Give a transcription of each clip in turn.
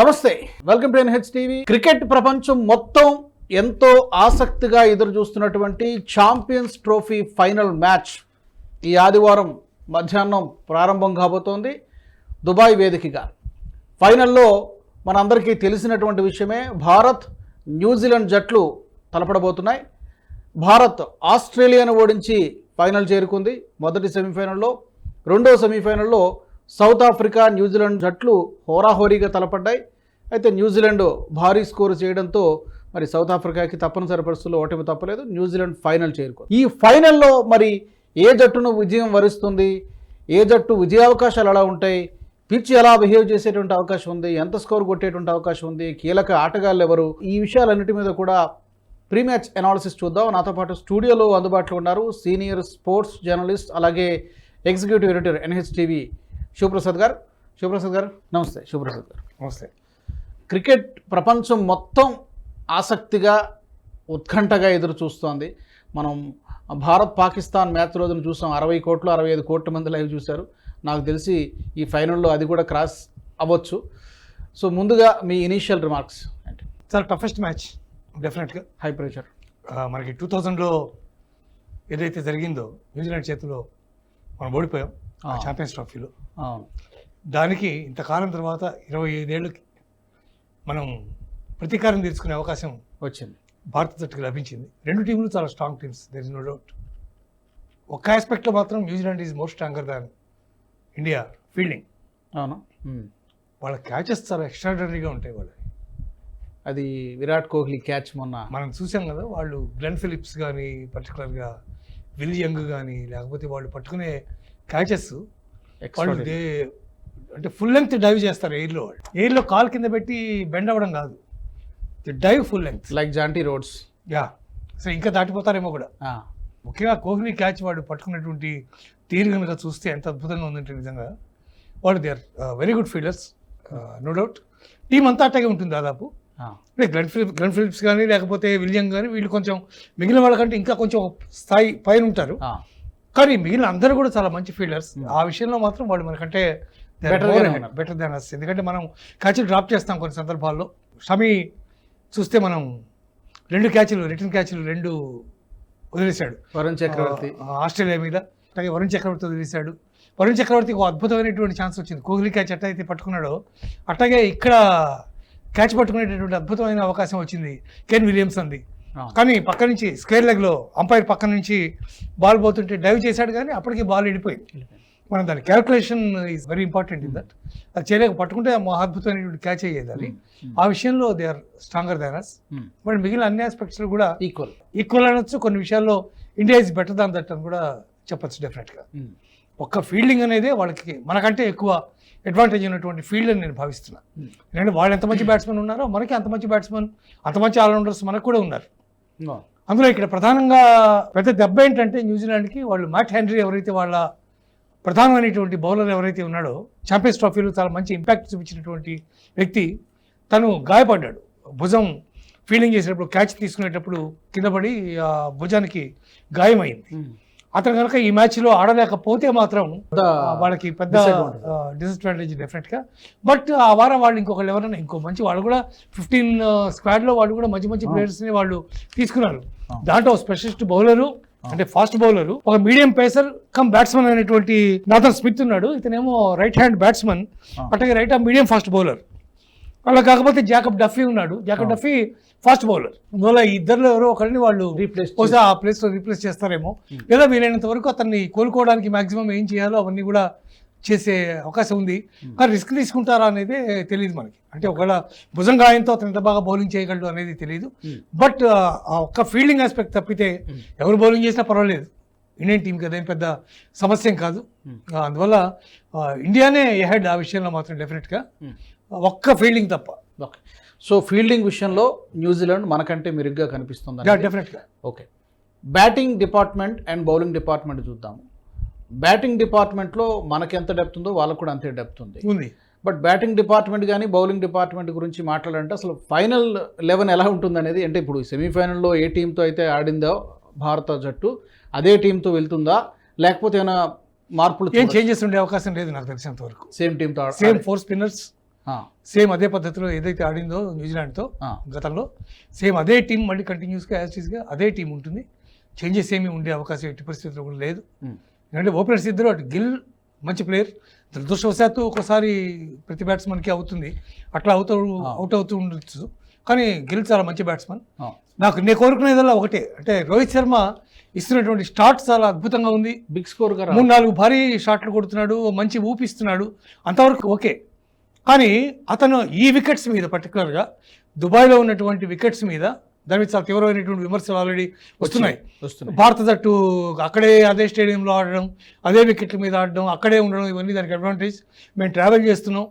నమస్తే welcome to NH TV. Cricket ప్రపంచం మొత్తం ఎంతో ఆసక్తిగా ఎదురు చూస్తున్నటువంటి ఛాంపియన్స్ ట్రోఫీ ఫైనల్ మ్యాచ్ ఈ ఆదివారం మధ్యాహ్నం ప్రారంభం కాబోతోంది. దుబాయ్ వేదికగా. ఫైనల్లో మనందరికీ తెలిసినటువంటి విషయమే భారత్ న్యూజిలాండ్ జట్లు తలపడబోతున్నాయి. భారత్ ఆస్ట్రేలియాను ఓడించి ఫైనల్ చేరుకుంది. మొదటి సెమీఫైనల్లో రెండో సెమీఫైనల్లో సౌత్ ఆఫ్రికా న్యూజిలాండ్ జట్లు హోరాహోరీగా తలపడ్డాయి. అయితే న్యూజిలాండ్ భారీ స్కోరు చేయడంతో మరి సౌత్ ఆఫ్రికాకి తప్పనిసరి పరిస్థితుల్లో ఓటమి తప్పలేదు. న్యూజిలాండ్ ఫైనల్ చేరుకో ఈ ఫైనల్లో మరి ఏ జట్టును విజయం వరిస్తుంది? ఏ జట్టు విజయావకాశాలు ఎలా ఉంటాయి? పిచ్ ఎలా బిహేవ్ చేసేటువంటి అవకాశం ఉంది? ఎంత స్కోర్ కొట్టేటువంటి అవకాశం ఉంది? కీలక ఆటగాళ్ళు ఎవరు? ఈ విషయాలన్నిటి మీద కూడా ప్రీ మ్యాచ్ అనాలిసిస్ చూద్దాం. నాతో పాటు స్టూడియోలో అందుబాటులో ఉన్నారు సీనియర్ స్పోర్ట్స్ జర్నలిస్ట్ అలాగే executive editor NH TV Shivaprasad garu. Shivaprasad garu నమస్తే. శివప్రసాద్ గారు. నమస్తే. క్రికెట్ ప్రపంచం మొత్తం ఆసక్తిగా ఉత్కంఠగా ఎదురు చూస్తోంది. మనం భారత్ పాకిస్తాన్ మ్యాచ్ రోజున చూసాం. అరవై కోట్లు అరవై ఐదు కోట్ల మంది లైవ్ చూశారు. నాకు తెలిసి ఈ ఫైనల్లో అది కూడా క్రాస్ అవ్వచ్చు. సో ముందుగా మీ ఇనీషియల్ రిమార్క్స్. అంటే చాలా టఫెస్ట్ మ్యాచ్ డెఫినెట్గా. High pressure. మనకి టూ థౌజండ్లో ఏదైతే జరిగిందో న్యూజిలాండ్ చేతిలో మనం ఓడిపోయాం. ఛాంపియన్స్ ట్రోఫీలో. దానికి ఇంతకాలం తర్వాత ఇరవై ఐదేళ్ళకి మనం ప్రతీకారం తీర్చుకునే అవకాశం వచ్చింది. భారత జట్టుకు లభించింది. రెండు టీంలు చాలా strong teams there is no doubt ఒక్క ఆస్పెక్ట్లో మాత్రం New Zealand is more stronger than India fielding అవును. వాళ్ళ క్యాచెస్ చాలా ఎక్స్ట్రాడనరీగా ఉంటాయి వాళ్ళు అది విరాట్ కోహ్లీ క్యాచ్ మొన్న. మనం చూసాం కదా వాళ్ళు గ్లెన్ ఫిలిప్స్ కానీ పర్టికులర్గా విల్ యంగ్ కానీ లేకపోతే వాళ్ళు పట్టుకునే క్యాచెస్ వాళ్ళు. దే అంటే ఫుల్ లెంగ్త్ డైవ్ చేస్తారు ఎయిర్లో వాళ్ళు. ఎయిర్లో కాల్ కింద పెట్టి బెండ్ అవ్వడం కాదు. The dive full length like Jonty Rhodes yeah so ఇంకా దాటిపోతారేమో కూడా. ముఖ్యంగా కోహ్లీ క్యాచ్ వాడు పట్టుకున్నటువంటి తీరు కనుక చూస్తే ఎంత అద్భుతంగా ఉందంటే నిజంగా వాళ్ళు they are very good fielders no doubt team అంతా అట్టాగే ఉంటుంది దాదాపు. అంటే గ్లెన్ ఫిలిప్ గ్లెన్ ఫిలిప్స్ కానీ లేకపోతే విలియం కానీ వీళ్ళు కొంచెం మిగిలిన వాళ్ళకంటే ఇంకా కొంచెం స్థాయి పైన ఉంటారు. కానీ మిగిలిన అందరూ కూడా చాలా మంచి ఫీల్డర్స్. Hmm. ఆ విషయంలో మాత్రం వాళ్ళు మనకంటే. బెటర్ దాన్ అస్ ఎందుకంటే మనం క్యాచ్లు డ్రాప్ చేస్తాం కొన్ని సందర్భాల్లో. షమి చూస్తే మనం రెండు క్యాచ్లు రిటర్న్ క్యాచ్లు రెండు వదిలేశాడు. వరుణ్ చక్రవర్తి. ఆస్ట్రేలియా మీద. అలాగే వరుణ్ చక్రవర్తి వదిలేశాడు. వరుణ్ చక్రవర్తికి ఒక అద్భుతమైనటువంటి ఛాన్స్ వచ్చింది. కోహ్లీ క్యాచ్ ఎట్లా అయితే పట్టుకున్నాడో అట్లాగే ఇక్కడ క్యాచ్ పట్టుకునేటటువంటి అద్భుతమైన అవకాశం వచ్చింది కెన్ విలియమ్స్ అంది. కానీ పక్క నుంచి స్క్వేర్ లెగ్లో అంపైర్ పక్క నుంచి బాల్ పోతుంటే డైవ్ చేశాడు కానీ అప్పటికి బాల్ వెళ్ళిపోయింది మనం దాని calculation is very important in that అది చేయలేక పట్టుకుంటే ఆ అద్భుతమైనటువంటి క్యాచ్ అయ్యేది అది. ఆ విషయంలో they are stronger than us but మిగిలిన అన్ని ఆస్పెక్ట్స్లో కూడా ఈక్వల్ ఈక్వల్ అనొచ్చు. కొన్ని విషయాల్లో India is better than that అని కూడా చెప్పొచ్చు డెఫినెట్గా ఒక్క ఫీల్డింగ్ అనేది వాళ్ళకి మనకంటే ఎక్కువ అడ్వాంటేజ్ ఉన్నటువంటి ఫీల్డ్ అని నేను భావిస్తున్నా. ఎందుకంటే వాళ్ళు ఎంత మంచి బ్యాట్స్మెన్ ఉన్నారో మనకి అంత మంచి బ్యాట్స్మెన్ అంత మంచి ఆల్రౌండర్స్ మనకు కూడా ఉన్నారు. అందులో ఇక్కడ ప్రధానంగా పెద్ద దెబ్బ ఏంటంటే న్యూజిలాండ్కి వాళ్ళు మ్యాట్ హెన్రీ ఎవరైతే వాళ్ళ ప్రధానమైనటువంటి బౌలర్ ఎవరైతే ఉన్నాడో ఛాంపియన్స్ ట్రోఫీలో చాలా మంచి ఇంపాక్ట్ చూపించినటువంటి వ్యక్తి తను గాయపడ్డాడు. భుజం ఫీల్డింగ్ చేసేటప్పుడు క్యాచ్ తీసుకునేటప్పుడు కింద పడి ఆ భుజానికి గాయమైంది. అతను కనుక ఈ మ్యాచ్లో ఆడలేకపోతే మాత్రం ఆ, వాళ్ళకి పెద్ద. డిసడ్వాంటేజ్ డెఫినెట్గా బట్ ఆ వారం వాళ్ళు ఇంకొకళ్ళు ఎవరైనా ఇంకో మంచి వాళ్ళు కూడా ఫిఫ్టీన్ స్క్వాడ్లో వాళ్ళు కూడా మంచి మంచి ప్లేయర్స్ని వాళ్ళు తీసుకున్నారు ఆ. దాంట్లో స్పెషలిస్ట్ బౌలరు అంటే ఫాస్ట్ బౌలరు ఒక మీడియం పేసర్ కమ్ బ్యాట్స్మన్ అనేటువంటి నాథన్ స్మిత్ ఉన్నాడు ఇతనేమో రైట్ హ్యాండ్ బ్యాట్స్మన్ ఆ. అట్లాగే right hand medium fast bowler అలా కాకపోతే జాకబ్ డఫీ ఉన్నాడు జాకబ్ ఆ. Duffy fast bowler. అందువల్ల ఈ ఇద్దరిలో ఎవరో ఒకరిని వాళ్ళు రీప్లేస్ బహుశా ఆ ప్లేస్లో రీప్లేస్ చేస్తారేమో. Hmm. లేదా వీలైనంత వరకు అతన్ని కోలుకోవడానికి మాక్సిమం ఏం చేయాలో అవన్నీ కూడా చేసే అవకాశం ఉంది. Hmm. కానీ రిస్క్ తీసుకుంటారా అనేది తెలియదు మనకి. అంటే ఒకవేళ భుజం గాయంతో అతను ఎంత బాగా బౌలింగ్ చేయగలడు అనేది తెలియదు బట్ ఆ ఒక్క ఫీల్డింగ్ ఆస్పెక్ట్ తప్పితే Hmm. ఎవరు బౌలింగ్ చేసినా పర్వాలేదు. ఇండియన్ టీంకి అదేం పెద్ద సమస్య కాదు. Hmm. అందువల్ల ఇండియానే ఎహెడ్ ఆ విషయంలో మాత్రం డెఫినెట్గా Hmm. ఒక్క ఫీల్డింగ్ తప్ప. ఓకే సో ఫీల్డింగ్ విషయంలో న్యూజిలాండ్ మనకంటే మెరుగ్గా కనిపిస్తుంది డెఫినెట్గా okay. Batting department and bowling department చూద్దాము. బ్యాటింగ్ డిపార్ట్మెంట్లో మనకి ఎంత డెప్త్ ఉందో వాళ్ళకు కూడా అంతే డెప్త్ ఉంది. ఉంది. బట్ బ్యాటింగ్ డిపార్ట్మెంట్ కానీ బౌలింగ్ డిపార్ట్మెంట్ గురించి మాట్లాడాలంటే అసలు ఫైనల్ లెవెన్ ఎలా ఉంటుంది అనేది అంటే ఇప్పుడు సెమీఫైనల్లో ఏ టీంతో అయితే ఆడిందో భారత జట్టు అదే టీంతో వెళ్తుందా? లేకపోతే ఏమైనా మార్పులు ఏం చేంజెస్ ఉండే అవకాశం లేదు నాకు తెలిసినంత వరకు సేమ్ టీంతో సేమ్ ఫోర్ స్పిన్నర్స్ సేమ్ అదే పద్ధతిలో ఏదైతే ఆడిందో న్యూజిలాండ్తో గతంలో సేమ్ అదే టీం మళ్ళీ కంటిన్యూస్గా యాజ్టీస్గా అదే టీం ఉంటుంది. చేంజెస్ ఏమీ ఉండే అవకాశం ఎట్టి పరిస్థితుల్లో కూడా లేదు. ఎందుకంటే ఓపెనర్స్ ఇద్దరు అటు గిల్ మంచి ప్లేయర్ దురదృష్టవశాత్తు ఒకసారి ప్రతి బ్యాట్స్మన్కి అవుతుంది. అట్లా అవుతూ అవుట్ అవుతూ ఉండొచ్చు. కానీ గిల్ చాలా మంచి బ్యాట్స్మన్. నాకు నేను కోరుకునేదల్లా ఒకటే. అంటే రోహిత్ శర్మ ఇస్తున్నటువంటి స్టార్ట్ చాలా అద్భుతంగా ఉంది. బిగ్ స్కోర్ మూడు నాలుగు భారీ షాట్లు కొడుతున్నాడు మంచి ఊపిస్తున్నాడు. అంతవరకు ఓకే. కానీ అతను ఈ వికెట్స్ మీద పర్టికులర్గా దుబాయ్లో ఉన్నటువంటి వికెట్స్ మీద దాని మీద చాలా తీవ్రమైనటువంటి విమర్శలు ఆల్రెడీ వస్తున్నాయి. వస్తున్నాయి. భారత జట్టు అక్కడే అదే స్టేడియంలో ఆడడం అదే వికెట్ల మీద ఆడడం అక్కడే ఉండడం ఇవన్నీ దానికి అడ్వాంటేజ్ మేము ట్రావెల్ చేస్తున్నాం.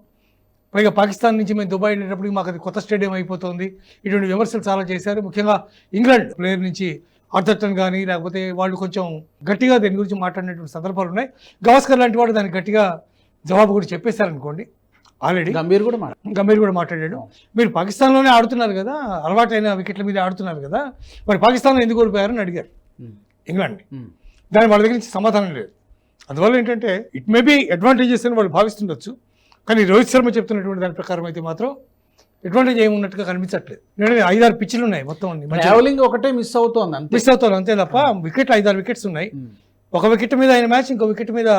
పైగా పాకిస్తాన్ నుంచి మేము దుబాయ్ వెళ్ళేటప్పటికి మాకు అది కొత్త స్టేడియం అయిపోతుంది. ఇటువంటి విమర్శలు చాలా చేశారు. ముఖ్యంగా ఇంగ్లాండ్ ప్లేయర్ నుంచి ఆర్థర్టన్ కానీ లేకపోతే వాళ్ళు కొంచెం గట్టిగా దీని గురించి మాట్లాడినటువంటి సందర్భాలు ఉన్నాయి. గవాస్కర్ లాంటి వాడు దానికి గట్టిగా జవాబు కూడా చెప్పేశారనుకోండి ఆల్రెడీ గంభీర్ కూడా గంభీర్ కూడా మాట్లాడాడు. మీరు పాకిస్తాన్లోనే ఆడుతున్నారు కదా అలవాటైన వికెట్ల మీద ఆడుతున్నారు కదా మరి పాకిస్తాన్లో ఎందుకు ఓడిపోయారని అడిగారు. ఉమ్, ఇంగ్లాండ్. ఉమ్, దాని వాళ్ళ దగ్గర నుంచి సమాధానం లేదు. అందువల్ల ఏంటంటే ఇట్ మే బి అడ్వాంటేజెస్ అని వాళ్ళు భావిస్తుండొచ్చు కానీ రోహిత్ శర్మ చెప్తున్నటువంటి దాని ప్రకారం అయితే మాత్రం అడ్వాంటేజ్ ఏమి ఉన్నట్టుగా కనిపించట్లేదు. ఎందుకంటే ఐదారు పిచ్చులు ఉన్నాయి మొత్తం ట్రావెలింగ్ ఒకటే మిస్ అవుతోంది అంతే. మిస్ అవుతారు అంతే తప్ప వికెట్ ఐదారు వికెట్స్ ఉన్నాయి. ఒక వికెట్ మీద ఆయన మ్యాచ్ ఇంకో వికెట్ మీద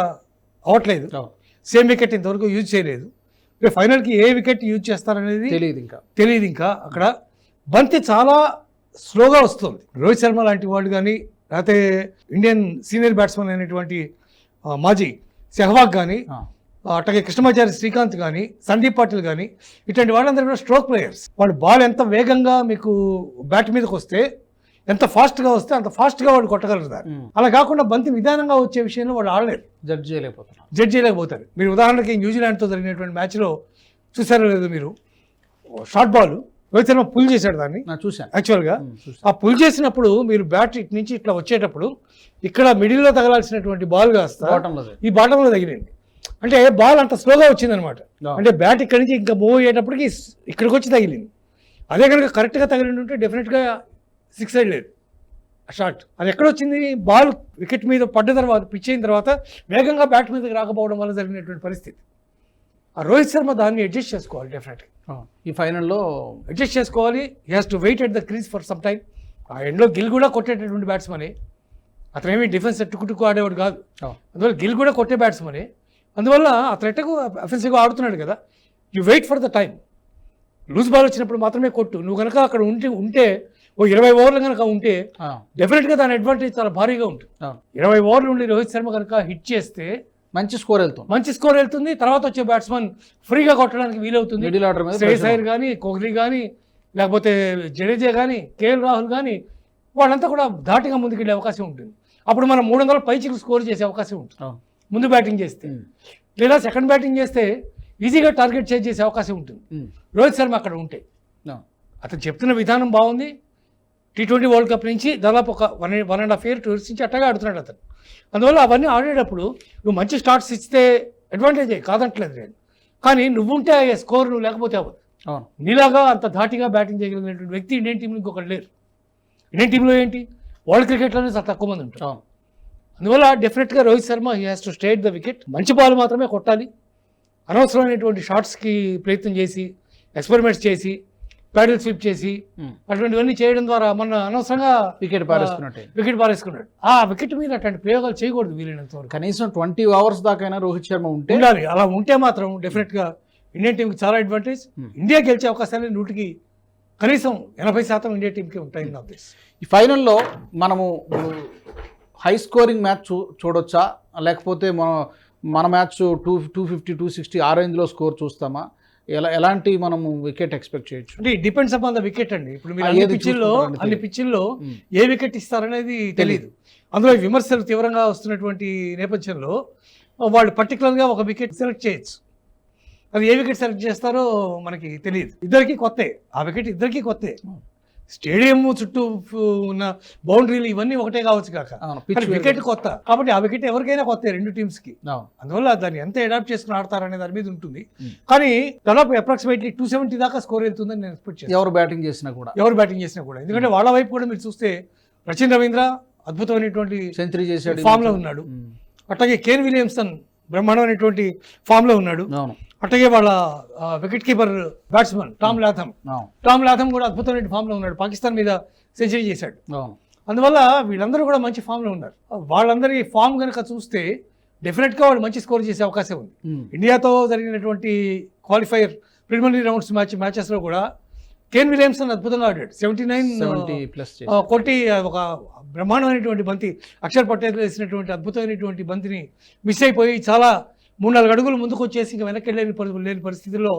అవ్వట్లేదు అవును. సేమ్ వికెట్ ఇంతవరకు యూజ్ చేయలేదు. రేపు ఫైనల్కి ఏ వికెట్ యూజ్ చేస్తారనేది తెలియదు ఇంకా. తెలియదు ఇంకా. అక్కడ బంతి చాలా స్లోగా వస్తుంది. రోహిత్ శర్మ లాంటి వాళ్ళు కానీ లేకపోతే ఇండియన్ సీనియర్ బ్యాట్స్మెన్ అయినటువంటి మాజీ సెహ్వాగ్ కానీ అట్లాగే కృష్ణమాచారి శ్రీకాంత్ కానీ సందీప్ పాటిల్ కానీ ఇట్లాంటి వాళ్ళందరూ కూడా స్ట్రోక్ ప్లేయర్స్ వాళ్ళు బాల్ ఎంత వేగంగా మీకు బ్యాట్ మీదకి వస్తే ఎంత ఫాస్ట్గా వస్తే అంత ఫాస్ట్గా వాళ్ళు కొట్టగలరు దాన్ని. అలా కాకుండా బంతి నిదానంగా వచ్చే విషయంలో వాళ్ళు ఆడలేరు జడ్జ్ చేయలేకపోతున్నా జడ్జ్ చేయలేకపోతారు. మీరు ఉదాహరణకి న్యూజిలాండ్తో జరిగినటువంటి మ్యాచ్లో చూసారో లేదో మీరు? Short ball Rohit Sharma pull చేశాడు దాన్ని. చూశాను యాక్చువల్గా ఆ పుల్ చేసినప్పుడు మీరు బ్యాట్ ఇటు నుంచి ఇట్లా వచ్చేటప్పుడు ఇక్కడ మిడిల్లో తగలాల్సినటువంటి బాల్ కాస్త బాటమ్లో ఈ బాటంలో తగిలింది. అంటే బాల్ అంత స్లోగా వచ్చిందనమాట. అంటే బ్యాట్ ఇక్కడి నుంచి ఇంకా మూవ్ అయ్యేటప్పటికి ఇక్కడికి వచ్చి తగిలింది. అదే కనుక కరెక్ట్గా తగిలింది ఉంటే డెఫినెట్గా సిక్స్ సైడ్ లేదు. షాట్. అది ఎక్కడ వచ్చింది? బాల్ వికెట్ మీద పడ్డ తర్వాత పిచ్ అయిన తర్వాత వేగంగా బ్యాట్ మీదకి రాకపోవడం వల్ల జరిగినటువంటి పరిస్థితి. ఆ రోహిత్ శర్మ దాన్ని అడ్జస్ట్ చేసుకోవాలి డెఫినెట్గా ఈ ఫైనల్లో అడ్జస్ట్ చేసుకోవాలి. He has to wait at the crease for some time ఆ ఎండ్లో గిల్ కూడా కొట్టేటటువంటి బ్యాట్స్మనే అతను ఏమి డిఫెన్స్ టుక్కు ఆడేవాడు కాదు. అందువల్ల గిల్ కూడా కొట్టే బ్యాట్స్మనే అందువల్ల అతను ఎట్టకు అఫెన్సివ్గా ఆడుతున్నాడు కదా. You wait for the time loose ball వచ్చినప్పుడు మాత్రమే కొట్టు. నువ్వు కనుక అక్కడ ఉంటే ఉంటే ఓ ఇరవై ఓవర్లు కనుక ఉంటే డెఫినెట్గా దాని అడ్వాంటేజ్ చాలా భారీగా ఉంటుంది. ఇరవై ఓవర్లు ఉండి రోహిత్ శర్మ కనుక హిట్ చేస్తే మంచి స్కోర్ వెళ్తుంది. మంచి స్కోర్ వెళ్తుంది. తర్వాత వచ్చే బ్యాట్స్మన్ ఫ్రీగా కొట్టడానికి వీలవుతుంది. శ్రేయస్ అయ్యర్ కానీ కోహ్లీ కానీ లేకపోతే జడేజా కానీ కేఎల్ రాహుల్ కానీ వాళ్ళంతా కూడా ధాటిగా ముందుకెళ్ళే అవకాశం ఉంటుంది. అప్పుడు మనం మూడు వందల పైచికి స్కోర్ చేసే అవకాశం ఉంటుంది. ముందు బ్యాటింగ్ చేస్తే. లేదా సెకండ్ బ్యాటింగ్ చేస్తే ఈజీగా టార్గెట్ చేజ్ చేసే అవకాశం ఉంటుంది. రోహిత్ శర్మ అక్కడ ఉంటే. అతను చెప్తున్న విధానం బాగుంది. టీ ట్వంటీ వరల్డ్ కప్ నుంచి దాదాపు ఒక one one and half year two years నుంచి అట్టగా ఆడుతున్నాడు అతను. అందువల్ల అవన్నీ ఆడేటప్పుడు నువ్వు మంచి స్టార్ట్స్ ఇస్తే అడ్వాంటేజ్ కాదంటలేదు నేను. కానీ నువ్వుంటే ఆ స్కోర్ నువ్వు లేకపోతే అవ్వదు. అవును. నీలాగా అంత ధాటిగా బ్యాటింగ్ చేయగలిగినటువంటి వ్యక్తి ఇండియన్ టీంలో ఇంకొకటి లేరు. ఇండియన్ టీంలో ఏంటి? వరల్డ్ క్రికెట్లోనే చాలా తక్కువ మంది ఉంటారు. అందువల్ల డెఫినెట్గా Rohit Sharma he has to state the wicket మంచి బాల్ మాత్రమే కొట్టాలి. అనవసరమైనటువంటి షాట్స్కి ప్రయత్నం చేసి ఎక్స్పెరిమెంట్స్ చేసి ప్యాడిల్ స్విప్ చేసి అటువంటివన్నీ చేయడం ద్వారా మన అనవసరంగా వికెట్ పారేసుకున్నట్టే. వికెట్ పారేసుకున్నాడు. ఆ వికెట్ మీద అటువంటి ప్రయోగాలు చేయకూడదు వీలైనంత వరకు. కనీసం ట్వంటీ అవర్స్ దాకైనా రోహిత్ శర్మ ఉంటే ఉండాలి. అలా ఉంటే మాత్రం డెఫినెట్గా ఇండియన్ టీంకి చాలా అడ్వాంటేజ్. ఇండియా గెలిచే అవకాశాలు నూటికి కనీసం ఎనభై శాతం ఇండియా టీంకి ఉంటాయి నా ఉద్దేశం. ఈ ఫైనల్లో మనము హై స్కోరింగ్ మ్యాచ్ చూ చూడొచ్చా? లేకపోతే మన మన match two two fifty two sixty ఆ రేంజ్లో స్కోర్ చూస్తామా? ఎలా ఎలాంటి మనము వికెట్ ఎక్స్పెక్ట్ చేయొచ్చు? అంటే డిపెండ్స్ అపాన్ ద వికెట్ అండి. ఇప్పుడు మీరు అన్ని పిచ్చిల్లో అన్ని. పిచ్చిల్లో ఏ వికెట్ ఇస్తారనేది తెలియదు. అందులో విమర్శలు తీవ్రంగా వస్తున్నటువంటి నేపథ్యంలో వాళ్ళు పర్టికులర్గా ఒక వికెట్ సెలెక్ట్ చేయొచ్చు. అది ఏ వికెట్ సెలెక్ట్ చేస్తారో మనకి తెలియదు. ఇద్దరికి కొత్తే. ఆ వికెట్ ఇద్దరికి కొత్తే. స్టేడియం చుట్టూ ఉన్న బౌండరీలు ఇవన్నీ ఒకటే కావచ్చు కాక. వికెట్ కొత్త. కాబట్టి ఆ వికెట్ ఎవరికైనా కొత్త రెండు టీమ్స్కి అవును. అందువల్ల దాన్ని ఎంత అడాప్ట్ చేసుకుని ఆడతారనే దాని మీద ఉంటుంది. కానీ దాదాపు అప్రాక్సిమేట్లీ టూ సెవెంటీ దాకా స్కోర్ వెళ్తుందని నేను ఎక్స్పెక్ట్ చేస్తాను ఎవరు బ్యాటింగ్ చేసినా కూడా. ఎవరు బ్యాటింగ్ చేసినా కూడా. ఎందుకంటే వాళ్ళ వైపు కూడా మీరు చూస్తే రచిన్ రవీంద్ర అద్భుతమైనటువంటి సెంచరీ చేశాడు. ఫామ్లో ఉన్నాడు. అట్లాగే కేన్ విలియమ్సన్ బ్రహ్మాండమైనటువంటి ఫామ్లో ఉన్నాడు. అట్లాగే వాళ్ళ wicket keeper batsman Tom Latham Tom Latham కూడా అద్భుతమైన ఫామ్లో ఉన్నాడు. పాకిస్తాన్ మీద సెంచరీ చేశాడు. అందువల్ల వీళ్ళందరూ కూడా మంచి ఫామ్లో ఉన్నారు. వాళ్ళందరి ఫామ్ కనుక చూస్తే డెఫినెట్గా వాళ్ళు మంచి స్కోర్ చేసే అవకాశం ఉంది. ఇండియాతో జరిగినటువంటి క్వాలిఫైర్ ప్రిలిమినరీ రౌండ్స్ మ్యాచ్ మ్యాచెస్లో కూడా కేన్ విలియమ్సన్ అద్భుతంగా ఆడాడు. సెవెంటీ నైన్ సెవెంటీ ప్లస్ కొట్టి ఒక బ్రహ్మాండమైనటువంటి బంతి అక్షర్ పటేల్ వేసినటువంటి అద్భుతమైనటువంటి బంతిని మిస్ అయిపోయి చాలా మూడు నాలుగు అడుగులు ముందుకు వచ్చేసి ఇంకా వెనక్కి పరి- లేని పరిస్థితిలో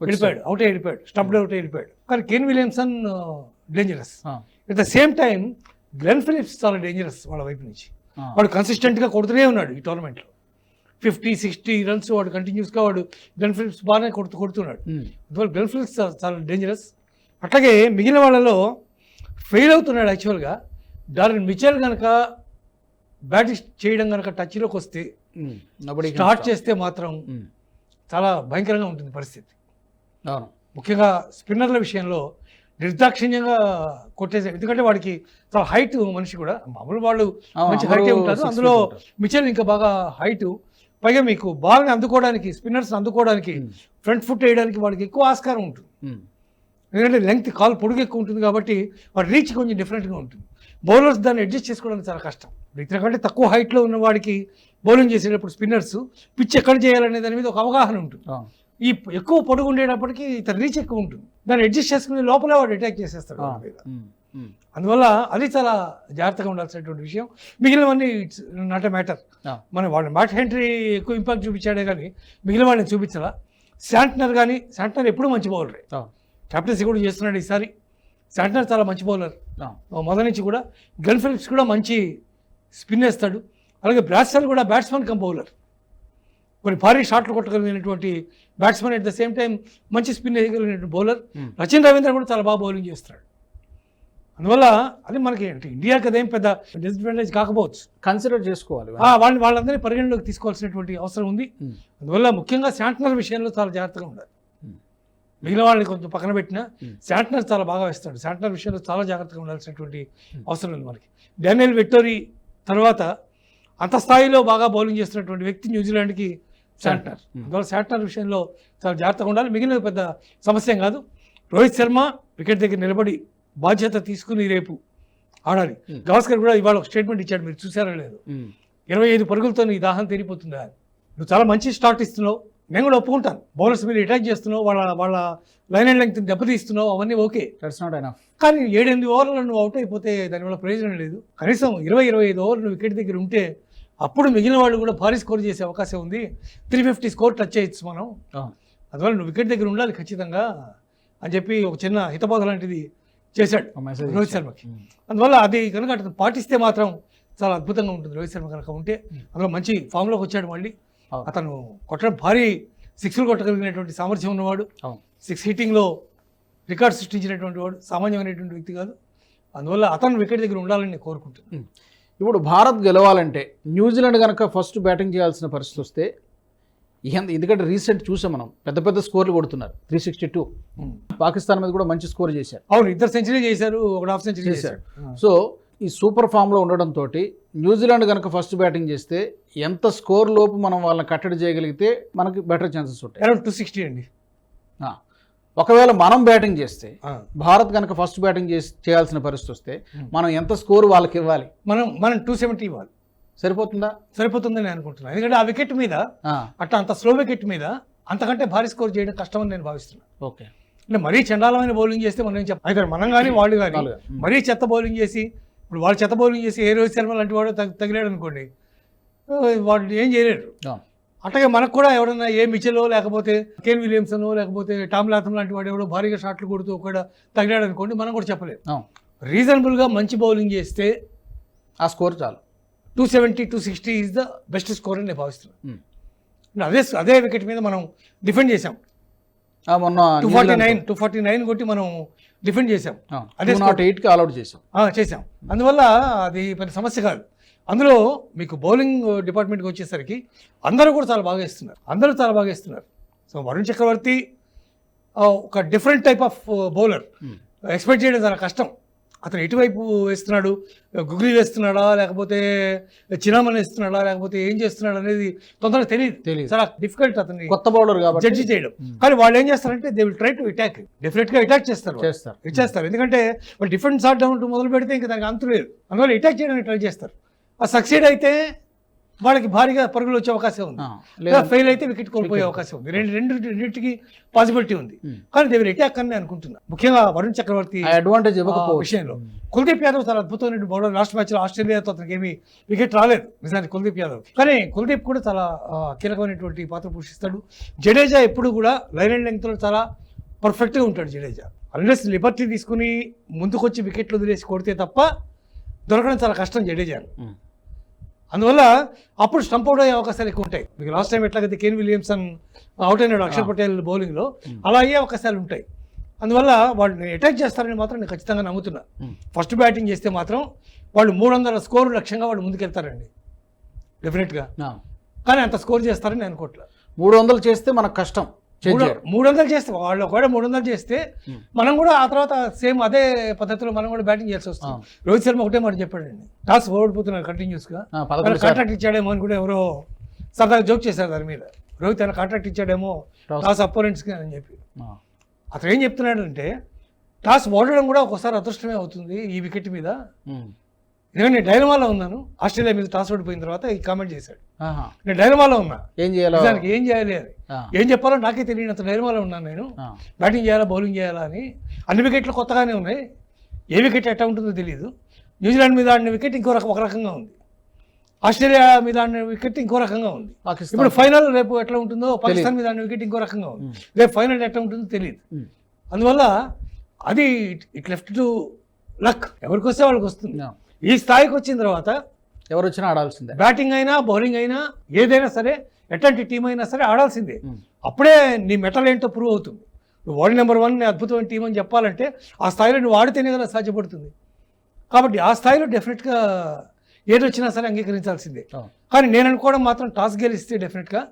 వెళ్ళిపోయాడు. అవుట్ వెళ్ళిపోయాడు స్టంప్డ్ అవుట్ వెళ్ళిపోయాడు కానీ Kane Williamson dangerous at the same time Glenn Phillips చాలా డేంజరస్ వాళ్ళ వైపు నుంచి. వాడు కన్సిస్టెంట్గా కొడుతూనే ఉన్నాడు ఈ టోర్నమెంట్లో ఫిఫ్టీ సిక్స్టీ రన్స్ వాడు కంటిన్యూస్గా వాడు గ్లెన్ ఫిలిప్స్ బాగానే కొడుతూ కొడుతున్నాడు అందువల్ల గ్లెన్ ఫిలిప్స్ చాలా డేంజరస్ అట్లాగే మిగిలిన వాళ్ళలో ఫెయిల్ అవుతున్నాడు యాక్చువల్గా డార్విన్ మిచెల్ కనుక బ్యాటింగ్ చేయడం కనుక టచ్లోకి వస్తే స్టార్ట్ చేస్తే మాత్రం చాలా భయంకరంగా ఉంటుంది పరిస్థితి. అవును. ముఖ్యంగా స్పిన్నర్ల విషయంలో నిర్దాక్షిణ్యంగా కొట్టేసే ఎందుకంటే వాడికి చాలా హైట్ మనిషి కూడా. మామూలు వాళ్ళు మంచి హైటే ఉంటారు. అందులో. మిచెల్ ఇంకా బాగా హైట్ పైగా మీకు బాల్ని అందుకోవడానికి స్పిన్నర్స్ అందుకోవడానికి. ఫ్రంట్ ఫుట్ వేయడానికి వాడికి ఎక్కువ ఆస్కారం ఉంటుంది. ఎందుకంటే లెంగ్త్ కాలు పొడుగు ఎక్కువ ఉంటుంది కాబట్టి వాడి రీచ్ కొంచెం డిఫరెంట్గా ఉంటుంది. బౌలర్స్ దాన్ని అడ్జస్ట్ చేసుకోవడానికి చాలా కష్టం. ఇతనికంటే తక్కువ హైట్లో ఉన్న వాడికి బౌలింగ్ చేసేటప్పుడు స్పిన్నర్స్ పిచ్ ఎక్కడ చేయాలనే దాని మీద ఒక అవగాహన ఉంటుంది. ఈ ఎక్కువ పొడుగు ఉండేటప్పటికి ఇతని రీచ్ ఎక్కువ ఉంటుంది. దాన్ని అడ్జస్ట్ చేసుకునే లోపలే వాడు అటాక్ చేసేస్తాడు మీద. అందువల్ల అది చాలా జాగ్రత్తగా ఉండాల్సినటువంటి విషయం. మిగిలినవన్నీ ఇట్స్ నాట్ ఎ మ్యాటర్. మన వాళ్ళ మ్యాట్ హెంట్రీ ఎక్కువ ఇంపాక్ట్ చూపించాడే కానీ మిగిలిన వాళ్ళని చూపించాలా. శాంట్నర్ కానీ శాంట్నర్ ఎప్పుడు మంచి బౌలరే కెప్టెన్సీ కూడా చేస్తున్నాడు ఈసారి. శాంట్నర్ చాలా మంచి బౌలర్ మొదటి నుంచి కూడా గన్ ఫిలిప్స్ కూడా మంచి స్పిన్ వేస్తాడు. అలాగే బ్రాస్టర్ కూడా బ్యాట్స్మెన్ కమ్ బౌలర్ కొన్ని భారీ షాట్లు కొట్టగలిగినటువంటి batsmen at the same time మంచి స్పిన్ వేయగలిగినటువంటి బౌలర్. రచిన్ రవీంద్ర కూడా చాలా బాగా బౌలింగ్ చేస్తున్నాడు అందువల్ల అది మనకి అంటే ఇండియాకి అదేం పెద్ద డిసడ్వాంటేజ్ కాకపోవచ్చు. కన్సిడర్ చేసుకోవాలి. వాళ్ళని వాళ్ళందరినీ పరిగణలోకి తీసుకోవాల్సినటువంటి అవసరం ఉంది. Hmm. అందువల్ల ముఖ్యంగా శాంట్నర్ విషయంలో చాలా జాగ్రత్తగా ఉండాలి. మిగిలిన వాళ్ళని కొంచెం పక్కన పెట్టినా. శాంట్నర్ చాలా బాగా వేస్తాడు శాంట్నర్ విషయంలో చాలా జాగ్రత్తగా ఉండాల్సినటువంటి. అవసరం ఉంది మనకి డానియల్ విక్టోరీ తర్వాత అంత స్థాయిలో బాగా బౌలింగ్ చేస్తున్నటువంటి వ్యక్తి న్యూజిలాండ్కి శాంట్నర్. అందువల్ల శాంట్నర్ విషయంలో చాలా జాగ్రత్తగా ఉండాలి మిగిలిన పెద్ద సమస్య కాదు రోహిత్ శర్మ వికెట్ దగ్గర నిలబడి బాధ్యత తీసుకుని రేపు ఆడాలి. గవాస్కర్ కూడా ఇవాళ ఒక స్టేట్మెంట్ ఇచ్చాడు మీరు చూసారో లేదు. ఇరవై ఐదు పరుగులతో నీ దాహం తీరిపోతుందా. నువ్వు చాలా మంచి స్టార్ట్ ఇస్తున్నావు నేను కూడా ఒప్పుకుంటాను. బౌలర్స్ మీద అటాక్ చేస్తున్నావు వాళ్ళ వాళ్ళ లైన్ అండ్ లెంగ్త్ దెబ్బతీస్తున్నావు అవన్నీ ఓకే దట్స్ నాట్ ఎనఫ్ కానీ ఏడెనిమిది ఓవర్లలో నువ్వు అవుట్ అయిపోతే దానివల్ల ప్రయోజనం లేదు. కనీసం ఇరవై ఇరవై ఐదు ఓవర్లు వికెట్ దగ్గర ఉంటే అప్పుడు మిగిలిన వాళ్ళు కూడా భారీ స్కోర్ చేసే అవకాశం ఉంది. త్రీ ఫిఫ్టీ స్కోర్ టచ్ చేయొచ్చు మనం. అందువల్ల నువ్వు వికెట్ దగ్గర ఉండాలి ఖచ్చితంగా అని చెప్పి ఒక చిన్న హితబోధ లాంటిది చేశాడు రోహిత్ శర్మకి. అందువల్ల అది కనుక అతను పాటిస్తే మాత్రం చాలా అద్భుతంగా ఉంటుంది రోహిత్ శర్మ కనుక ఉంటే. అందులో మంచి ఫామ్లోకి వచ్చాడు మళ్ళీ. అతను కొట్టడం భారీ సిక్స్లు కొట్టగలిగినటువంటి సామర్థ్యం ఉన్నవాడు. సిక్స్ హిట్టింగ్లో రికార్డ్ సృష్టించినటువంటి వాడు సామాన్యమైనటువంటి వ్యక్తి కాదు. అందువల్ల అతను వికెట్ దగ్గర ఉండాలని నేను కోరుకుంటున్నాను. ఇప్పుడు భారత్ గెలవాలంటే న్యూజిలాండ్ కనుక ఫస్ట్ బ్యాటింగ్ చేయాల్సిన పరిస్థితి వస్తే ఎందుకంటే రీసెంట్ చూసాం మనం పెద్ద పెద్ద స్కోర్లు కొడుతున్నారు త్రీ సిక్స్టీ టూ పాకిస్తాన్ మీద కూడా మంచి స్కోర్ చేశారు. అవును ఇద్దరు సెంచరీ చేశారు ఒక హాఫ్ సెంచరీ. చేశారు. సో ఈ సూపర్ ఫామ్లో ఉండడంతో న్యూజిలాండ్ కనుక ఫస్ట్ బ్యాటింగ్ చేస్తే ఎంత స్కోర్ లోపు మనం వాళ్ళని కట్టడి చేయగలిగితే మనకి బెటర్ ఛాన్సెస్ ఉంటాయి. అరౌండ్ టూ సిక్స్టీ అండి. ఒకవేళ మనం బ్యాటింగ్ చేస్తే. భారత్ కనుక ఫస్ట్ బ్యాటింగ్ చేసి చేయాల్సిన పరిస్థితి వస్తే. మనం ఎంత స్కోర్ వాళ్ళకి ఇవ్వాలి? మనం మనం టూ సెవెంటీ ఇవ్వాలి. సరిపోతుందా? సరిపోతుందని నేను అనుకుంటున్నాను. ఎందుకంటే ఆ వికెట్ మీద అట్లా అంత స్లో వికెట్ మీద అంతకంటే భారీ స్కోర్ చేయడం కష్టమని నేను భావిస్తున్నాను. ఓకే. అంటే మరీ చండాలమైన బౌలింగ్ చేస్తే మనం ఏం చెప్ప అయితే మనం కానీ వాళ్ళు కానీ. మరీ చెత్త బౌలింగ్ చేసి ఇప్పుడు వాళ్ళు చెత్త బౌలింగ్ చేసి ఏ రోహిత్ శర్మ లాంటి వాడు తగ- తగిలాడు అనుకోండి వాళ్ళు ఏం చేయలేరు. అట్లాగే మనకు కూడా ఎవడన్నా ఏ మిచెలో లేకపోతే కేన్ విలియమ్సన్ లేకపోతే టామ్ లాథమ్ లాంటి వాడు ఎవడో భారీగా షాట్లు కొడుతూ కూడా తగిలాడు అనుకోండి మనం కూడా చెప్పలేము అవును. రీజనబుల్గా మంచి బౌలింగ్ చేస్తే ఆ స్కోర్ చాలు two seventy two sixty is the best score అని నేను భావిస్తున్నాను. అదే అదే వికెట్ మీద మనం డిఫెండ్ చేసాం మొన్న two forty nine two forty nine కొట్టి మనం డిఫెండ్ చేసాం అదే నాట్ ఎయిట్కి ఆల్అౌట్ చేసాం చేసాం అందువల్ల అది పెద్ద సమస్య కాదు. అందులో మీకు బౌలింగ్ డిపార్ట్మెంట్కి వచ్చేసరికి అందరూ కూడా చాలా బాగా ఇస్తున్నారు అందరూ చాలా బాగా ఇస్తున్నారు సో వరుణ్ చక్రవర్తి ఒక different type of bowler. Expect చేయడం చాలా కష్టం. అతను ఎటువైపు వేస్తున్నాడు? గుగ్లీ వేస్తున్నాడా? లేకపోతే చినామన్ వేస్తున్నాడా? లేకపోతే ఏం చేస్తున్నాడు అనేది తొందరగా తెలియదు తెలియదు. చాలా డిఫికల్ట్ అతన్ని కొత్త బౌలర్ కాబట్టి జడ్జి చేయడం. కానీ వాళ్ళు ఏం చేస్తారంటే they will try to attack డెఫినెట్గా అటాక్ చేస్తారు. చేస్తారు. ఇచ్చేస్తారు ఎందుకంటే వాళ్ళు డిఫరెంట్ షాట్ డౌన్ మొదలు పెడితే ఇంకా దానికి అంతు లేదు. అందువల్ల అటాక్ చేయడానికి ట్రై చేస్తారు. ఆ సక్సీడ్ అయితే వాళ్ళకి భారీగా పరుగులు వచ్చే అవకాశం ఉంది. లేదా ఫెయిల్ అయితే వికెట్ కోల్పోయే అవకాశం ఉంది. రెండు రెండు రెండింటికి పాసిబిలిటీ ఉంది. కానీ దేవర్ అటాక్ అని నేను అనుకుంటున్నా. ముఖ్యంగా వరుణ్ చక్రవర్తి అడ్వాంటేజ్ విషయంలో. కుల్దీప్ యాదవ్ చాలా అద్భుతమైన బౌలర్ లాస్ట్ మ్యాచ్లో ఆస్ట్రేలియాతో అతనికి ఏమి వికెట్ రాలేదు. నిజానికి కుల్దీప్ యాదవ్. కానీ కుల్దీప్ కూడా చాలా కీలకమైనటువంటి పాత్ర పోషిస్తాడు. జడేజా ఎప్పుడు కూడా లైన్ అండ్ లెంగ్త్లో చాలా పర్ఫెక్ట్గా ఉంటాడు జడేజా. అన్లెస్ లిబర్టీ తీసుకుని ముందుకొచ్చి వికెట్లు వదిలేసి కొడితే తప్ప దొరకడం చాలా కష్టం జడేజా. అందువల్ల అప్పుడు స్టంప్ అవుట్ అయ్యే అవకాశాలు ఎక్కువ ఉంటాయి. మీకు లాస్ట్ టైం ఎట్లాగైతే కేన్ విలియమ్సన్ అవుట్ అయినాడు అక్షర్ పటేల్ బౌలింగ్లో అలా అయ్యే అవకాశాలు ఉంటాయి. అందువల్ల వాళ్ళని అటాక్ చేస్తారని మాత్రం నేను ఖచ్చితంగా నమ్ముతున్నా. ఫస్ట్ బ్యాటింగ్ చేస్తే మాత్రం వాళ్ళు మూడు వందల స్కోర్ లక్ష్యంగా వాళ్ళు ముందుకెళ్తారండి. డెఫినెట్గా. కానీ అంత స్కోర్ చేస్తారని నేను అనుకోవట్లేదు మూడు వందలు చేస్తే మనకు కష్టం. మూడు వందలు చేస్తే వాళ్ళు ఒకవేళ మూడు వందలు చేస్తే. మనం కూడా ఆ తర్వాత సేమ్ అదే పద్ధతిలో మనం కూడా బ్యాటింగ్ చేయాల్సి వస్తుంది ఆ. రోహిత్ శర్మ ఒకటే మాట చెప్పాడండి టాస్ ఓడిపోతున్నారు కంటిన్యూస్గా. కాంట్రాక్ట్ ఇచ్చాడేమో అని కూడా ఎవరో సరదాగా జోక్ చేశారు దాని మీద రోహిత్ ఆయన కాంట్రాక్ట్ ఇచ్చాడేమో. టాస్ అపోనెంట్స్కి అని చెప్పి. అతను ఏం చెప్తున్నాడంటే టాస్ ఓడడం కూడా ఒకసారి అదృష్టమే అవుతుంది ఈ వికెట్ మీద. ఎందుకంటే నేను డైలమాలో ఉన్నాను. ఆస్ట్రేలియా మీద టాస్ ఓడిపోయిన తర్వాత ఈ కామెంట్ చేశాడు. నేను డైలమాలో ఉన్నా. ఏం చేయాలో? దానికి ఏం చేయాలి అని. ఏం చెప్పాలో నాకే తెలియనంత డైలమాలో ఉన్నాను నేను. బ్యాటింగ్ చేయాలా బౌలింగ్ చేయాలా అని. అన్ని వికెట్లు కొత్తగానే ఉన్నాయి. ఏ వికెట్ ఎట్లా ఉంటుందో తెలియదు న్యూజిలాండ్ మీద ఆడిన వికెట్ ఇంకో రకం ఒక రకంగా ఉంది. ఆస్ట్రేలియా మీద ఆడిన వికెట్ ఇంకో రకంగా ఉంది. ఇప్పుడు ఫైనల్ రేపు ఎట్లా ఉంటుందో పాకిస్తాన్ మీద ఆడిన వికెట్ ఇంకో రకంగా ఉంది. రేపు ఫైనల్ ఎట్లా ఉంటుందో తెలియదు. అందువల్ల అది ఇట్ లెఫ్ట్ టు లక్. ఎవరికి వస్తే వాళ్ళకి వస్తుంది. ఈ స్థాయికి వచ్చిన తర్వాత ఎవరు వచ్చినా ఆడాల్సిందే. బ్యాటింగ్ అయినా బౌలింగ్ అయినా ఏదైనా సరే ఎట్లాంటి టీం అయినా సరే ఆడాల్సిందే. అప్పుడే నీ మెటల్ ఏంటో ప్రూవ్ అవుతుంది. నువ్వు వరల్డ్ నెంబర్ వన్ అద్భుతమైన టీం అని చెప్పాలంటే ఆ స్థాయిలో నువ్వు ఆడితేనే కదా సాధ్యపడుతుంది. కాబట్టి ఆ స్థాయిలో డెఫినెట్గా ఏది వచ్చినా సరే అంగీకరించాల్సిందే. కానీ నేను అనుకోవడం మాత్రం టాస్ గెలిస్తే డెఫినెట్గా.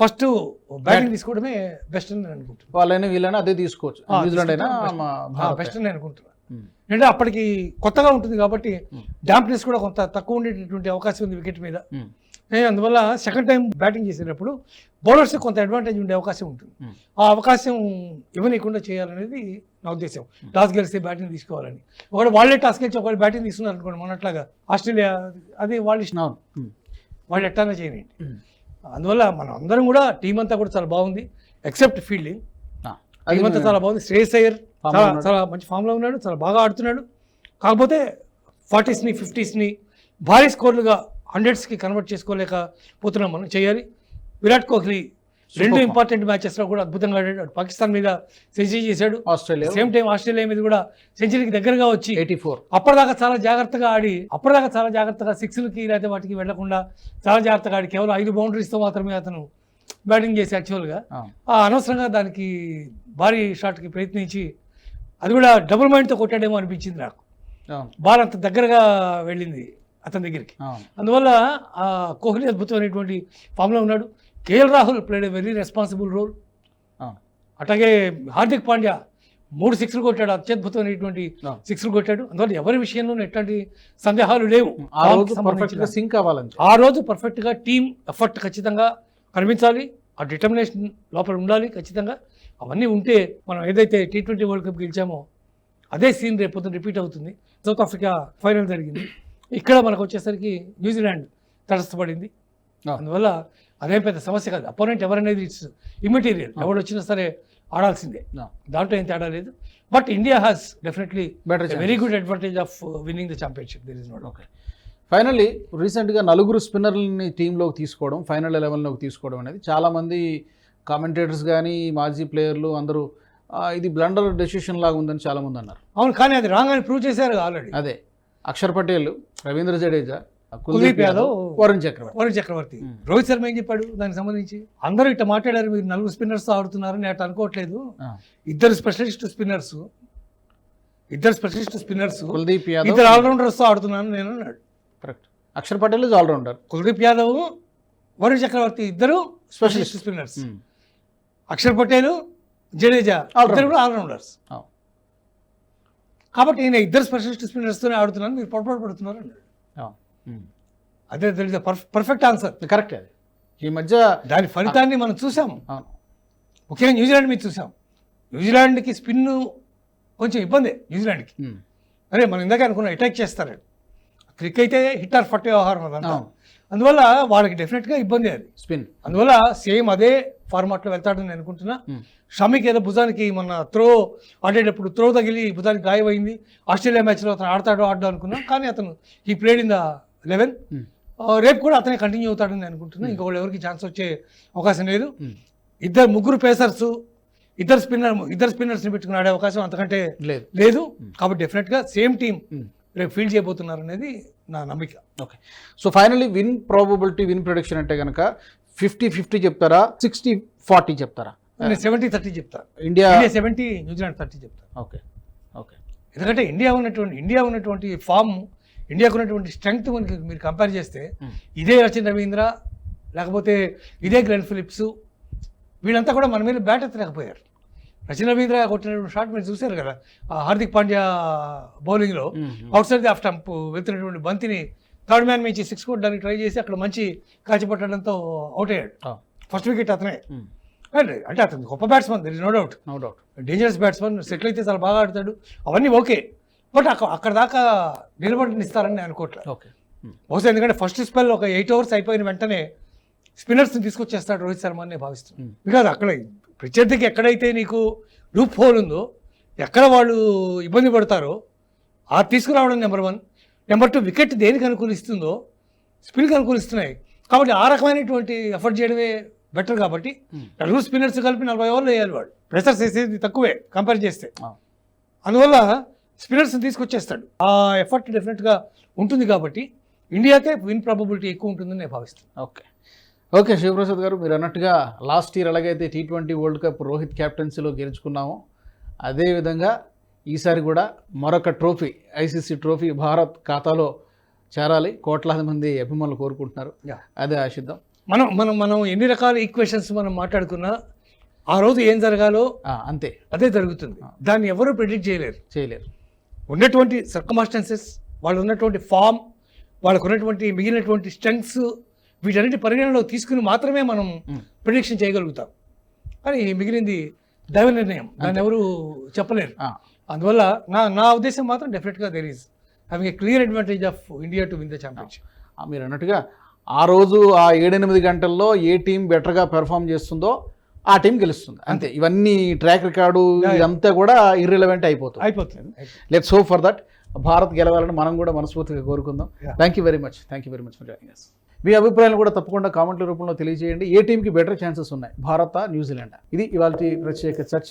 ఫస్ట్ బ్యాటింగ్ తీసుకోవడమే బెస్ట్ అని నేను అనుకుంటున్నాను. వాళ్ళైనా వీళ్ళైనా అదే తీసుకోవచ్చు. బెస్ట్ అని నేను అనుకుంటున్నాను. అంటే అప్పటికి కొత్తగా ఉంటుంది కాబట్టి. డాంప్నెస్ కూడా కొంత తక్కువ ఉండేటటువంటి అవకాశం ఉంది వికెట్ మీద. అందువల్ల సెకండ్ టైం బ్యాటింగ్ చేసేటప్పుడు బౌలర్స్ కొంత అడ్వాంటేజ్ ఉండే అవకాశం ఉంటుంది. ఆ అవకాశం ఇవ్వనీయకుండా చేయాలనేది నా ఉద్దేశం. టాస్ గెలిస్తే బ్యాటింగ్ తీసుకోవాలని. ఒకవేళ వాళ్ళే టాస్ గెలిచి ఒకవేళ బ్యాటింగ్ తీసుకున్నారు అనుకోండి మొన్నట్లాగా ఆస్ట్రేలియా అది వాళ్ళ ఇష్టం. వాళ్ళు ఎట్టానే చేయండి. ఉమ్. అందువల్ల మనం అందరం కూడా టీం అంతా కూడా చాలా బాగుంది ఎక్సెప్ట్ ఫీల్డింగ్ ఆ. అది టీం అంతా చాలా బాగుంది. శ్రేయస్ అయ్యర్ చాలా. చాలా మంచి ఫామ్లో ఉన్నాడు చాలా బాగా ఆడుతున్నాడు. కాకపోతే ఫార్టీస్ని ఫిఫ్టీస్ని భారీ స్కోర్లుగా హండ్రెడ్స్కి కన్వర్ట్ చేసుకోలేకపోతున్నాం మనం చేయాలి. విరాట్ కోహ్లీ రెండు. ఇంపార్టెంట్ మ్యాచెస్లో కూడా అద్భుతంగా ఆడాడు. పాకిస్తాన్ మీద సెంచరీ చేశాడు. ఆస్ట్రేలియా. సేమ్ టైం ఆస్ట్రేలియా మీద కూడా సెంచరీకి దగ్గరగా వచ్చి ఎయిటీ ఫోర్. అప్పటిదాకా చాలా జాగ్రత్తగా ఆడి అప్పటిదాకా చాలా జాగ్రత్తగా సిక్స్లకి లేకపోతే వాటికి వెళ్ళకుండా చాలా జాగ్రత్తగా ఆడి కేవలం ఐదు బౌండరీస్తో మాత్రమే అతను బ్యాటింగ్ చేసి యాక్చువల్గా ఆ అనవసరంగా దానికి భారీ షాట్కి ప్రయత్నించి అది కూడా డబుల్ మైండ్తో కొట్టాడేమో అనిపించింది నాకు. బాల్ అంత దగ్గరగా వెళ్ళింది అతని దగ్గరికి. అందువల్ల ఆ కోహ్లీ అద్భుతమైనటువంటి ఫామ్లో ఉన్నాడు. KL Rahul played very responsible role. అట్లాగే హార్దిక్ పాండ్యా మూడు సిక్స్లు కొట్టాడు. అత్యద్భుతమైనటువంటి. సిక్స్లు కొట్టాడు. అందువల్ల ఎవరి విషయంలో ఎట్లాంటి సందేహాలు లేవు. ఆ రోజు దానికి పర్ఫెక్ట్గా సంబంధించిన- సింక్ ఆ రోజు పర్ఫెక్ట్గా టీం ఎఫర్ట్ ఖచ్చితంగా కనిపించాలి. ఆ డిటర్మినేషన్ లోపల ఉండాలి ఖచ్చితంగా. అవన్నీ ఉంటే మనం ఏదైతే టీ ట్వంటీ వరల్డ్ కప్ గెలిచామో అదే సీన్ రేపు పొద్దున రిపీట్ అవుతుంది. సౌత్ ఆఫ్రికా ఫైనల్ జరిగింది. ఇక్కడ మనకు వచ్చేసరికి న్యూజిలాండ్ తటస్థపడింది. అందువల్ల అదేం పెద్ద సమస్య కాదు. అపోనెంట్ ఎవరనేది ఇట్స్ ఇమ్మెటీరియల్ ఎవడు వచ్చినా సరే ఆడాల్సిందే. దాంట్లో ఏం తేడా లేదు. But India has definitely better very good advantage of winning the championship there is not okay finally రీసెంట్గా నలుగురు స్పిన్నర్లని టీంలోకి తీసుకోవడం ఫైనల్ ఎలెవెన్లోకి తీసుకోవడం అనేది చాలామంది కామెంటేటర్స్ కానీ మాజీ ప్లేయర్లు అందరూ "ఆ, ఇది బ్లండర్ డెసిషన్ లాగా ఉందని చాలామంది అన్నారు. అవును కానీ అది రాంగ్ అని ప్రూవ్ చేశారు ఆల్రెడీ అదే. అక్షర్ పటేల్ రవీంద్ర జడేజా కుల్దీప్ యాదవ్, వరుణ్ చక్రవర్తి. వరుణ్ చక్రవర్తి. రోహిత్ శర్మ ఏం చెప్పాడు దానికి సంబంధించి? అందరూ ఇట్లా మాట్లాడారు మీరు నలుగురు స్పిన్నర్స్ ఆడుతున్నారు నేను అట్లా అనుకోవట్లేదు. ఇద్దరు స్పెషలిస్ట్ స్పిన్నర్స్ ఇద్దరు స్పెషలిస్ట్ స్పిన్నర్స్ కుల్దీప్ యాదవ్. ఇద్దరు ఆల్రౌండర్స్ ఆడుతున్నాను నేను అన్నాడు. Correct Axar Patel is allrounder Kuldeep Yadav Varun Chakravarthy ఇద్దరు స్పెషలిస్ట్ స్పిన్నర్స్ అక్షర్ పటేల్ జడేజా. ఇద్దరు కూడా ఆల్రౌండర్స్ కాబట్టి ఈయన ఇద్దరు స్పెషలిస్ట్ స్పిన్నర్స్తోనే ఆడుతున్నాను మీరు పొరపాటు పడుతున్నారు అన్నాడు అదే తెలియదు పర్ఫెక్ట్ ఆన్సర్ కరెక్ట్ అది. ఈ మధ్య దాని ఫలితాన్ని మనం చూసాం అవును ముఖ్యంగా న్యూజిలాండ్ మీద చూసాం న్యూజిలాండ్కి స్పిన్ కొంచెం ఇబ్బంది న్యూజిలాండ్కి. ఉమ్. అదే మనం ఇందాక అనుకున్నాం అటాక్ చేస్తారు. క్రిక్ అయితే హిట్ ఆర్ ఫట్ వ్యవహారం అదంతా. అందువల్ల వాళ్ళకి డెఫినెట్గా ఇబ్బంది అది. స్పిన్ అందువల్ల సేమ్ అదే ఫార్మాట్లో వెళ్తాడని నేను అనుకుంటున్నా. షమికి ఏదో భుజానికి మొన్న త్రో ఆడేటప్పుడు త్రో తగిలి భుజానికి గాయమైంది. ఆస్ట్రేలియా మ్యాచ్లో అతను ఆడతాడో ఆడో అనుకున్నాం. కానీ అతను ఈ ప్లేడ్ ఇన్ ద లెవెన్. రేపు కూడా అతనే కంటిన్యూ అవుతాడని నేను అనుకుంటున్నా. ఇంకొకళ్ళు ఎవరికి ఛాన్స్ వచ్చే అవకాశం లేదు. ఇద్దరు ముగ్గురు పేసర్స్ ఇద్దరు స్పిన్నర్ ఇద్దరు స్పిన్నర్స్ని పెట్టుకుని ఆడే అవకాశం అంతకంటే లేదు. లేదు. కాబట్టి డెఫినెట్గా సేమ్ టీం. రేపు ఫీల్డ్ చేయబోతున్నారు అనేది నా నమ్మిక. Okay. So finally win probability win prediction అంటే కనుక ఫిఫ్టీ ఫిఫ్టీ చెప్తారా? సిక్స్టీ ఫార్టీ చెప్తారా? సెవెంటీ థర్టీ చెప్తాను India seventy New Zealand thirty చెప్తాను ఓకే. ఓకే. ఎందుకంటే ఇండియా ఉన్నటువంటి ఇండియా ఉన్నటువంటి ఫామ్ ఇండియాకు ఉన్నటువంటి స్ట్రెంగ్త్ మనకి మీరు కంపేర్ చేస్తే. ఇదే రచిన్ రవీంద్ర లేకపోతే ఇదే గ్లెన్ ఫిలిప్స్ వీళ్ళంతా కూడా మన మీద బ్యాట్ ఎత్తలేకపోయారు. రచిన్ రవీంద్ర కొట్టినటువంటి షాట్ మీరు చూశారు కదా? హార్దిక్ పాండ్యా బౌలింగ్లో out side the off stump వెళ్తున్నటువంటి బంతిని థర్డ్ మ్యాన్ నుంచి సిక్స్ కొట్టడానికి ట్రై చేసి అక్కడ మంచి కాచి పట్టడంతో అవుట్ అయ్యాడు. ఫస్ట్ వికెట్ అతనే. అంటే అతను గొప్ప batsman there is no doubt no doubt dangerous batsman settle అయితే చాలా బాగా ఆడతాడు. అవన్నీ ఓకే బట్ అక్కడ అక్కడ దాకా నిలబడినిస్తారని నేను అనుకోవట్లేదు. ఓకే బహుశా ఎందుకంటే ఫస్ట్ స్పెల్ ఒక ఎయిట్ అవర్స్ అయిపోయిన వెంటనే స్పిన్నర్స్ని తీసుకొచ్చేస్తాడు రోహిత్ శర్మ అని నేను భావిస్తున్నాను. బికాజ్ అక్కడ ప్రత్యర్థికి ఎక్కడైతే నీకు లూప్ హోల్ ఉందో ఎక్కడ వాళ్ళు ఇబ్బంది పడతారో ఆ తీసుకురావడం number one number two wicket దేనికి అనుకూలిస్తుందో స్పిన్కి అనుకూలిస్తున్నాయి. కాబట్టి ఆ రకమైనటువంటి ఎఫర్ట్ చేయడమే బెటర్ కాబట్టి. నలుగురు స్పిన్నర్స్ కలిపి నలభై ఓవర్లు వేయాలి వాడు ప్రెషర్స్ వేసేది తక్కువే కంపేర్ చేస్తే. అందువల్ల స్పిన్నర్స్ని తీసుకొచ్చేస్తాడు. ఆ ఎఫర్ట్ డెఫినెట్గా ఉంటుంది కాబట్టి ఇండియాకే విన్ ప్రాబబిలిటీ ఎక్కువ ఉంటుందని నేను భావిస్తాను ఓకే. ఓకే శివప్రసాద్ గారు మీరు అన్నట్టుగా లాస్ట్ ఇయర్ ఎలాగైతే T twenty world cup Rohit క్యాప్టెన్సీలో గెలుచుకున్నామో. అదేవిధంగా ఈసారి కూడా మరొక ట్రోఫీ ఐసీసీ ట్రోఫీ భారత్ ఖాతాలో చేరాలి. కోట్లాది మంది అభిమానులు కోరుకుంటున్నారు. అదే ఆశిద్దాం. మనం మనం మనం ఎన్ని రకాల ఈక్వేషన్స్ మనం మాట్లాడుకున్నా ఆ రోజు ఏం జరగాలో అంతే. అదే జరుగుతుంది. దాన్ని ఎవరు ప్రిడిక్ట్ చేయలేరు. చేయలేరు. ఉన్నటువంటి సర్కమాస్టెన్సెస్ వాళ్ళు ఉన్నటువంటి ఫామ్ వాళ్ళకు ఉన్నటువంటి మిగిలినటువంటి స్ట్రెంగ్స్ వీటన్నిటి పరిగణనలో తీసుకుని మాత్రమే మనం. ప్రిడిక్షన్ చేయగలుగుతాం. కానీ మిగిలింది దైవ నిర్ణయం. దాన్ని ఎవరు చెప్పలేరు. అందువల్ల నా నా ఉద్దేశం మాత్రం డెఫినెట్గా there is having a clear advantage of India to win the championship ఆ, మీరు అన్నట్టుగా ఆ రోజు ఆ ఏడెనిమిది గంటల్లో ఏ టీం బెటర్గా పెర్ఫామ్ చేస్తుందో ఆ టీం గెలుస్తుంది. అంతే. ఇవన్నీ ట్రాక్ రికార్డు. ఇదంతా కూడా ఇర్రిలవెంట్ అయిపోతుంది. అయిపోతుంది. Let's hope for that Bharat గెలవాలని మనం కూడా మనస్ఫూర్తిగా కోరుకుందాం. Thank you very much thank you very much for joining us మీ అభిప్రాయాలు కూడా తప్పకుండా కామెంట్ల రూపంలో తెలియజేయండి. ఏ టీంకి బెటర్ ఛాన్సెస్ ఉన్నాయి? భారత న్యూజిలాండ్ ఇది ఇవాళ ప్రత్యేక చర్చ.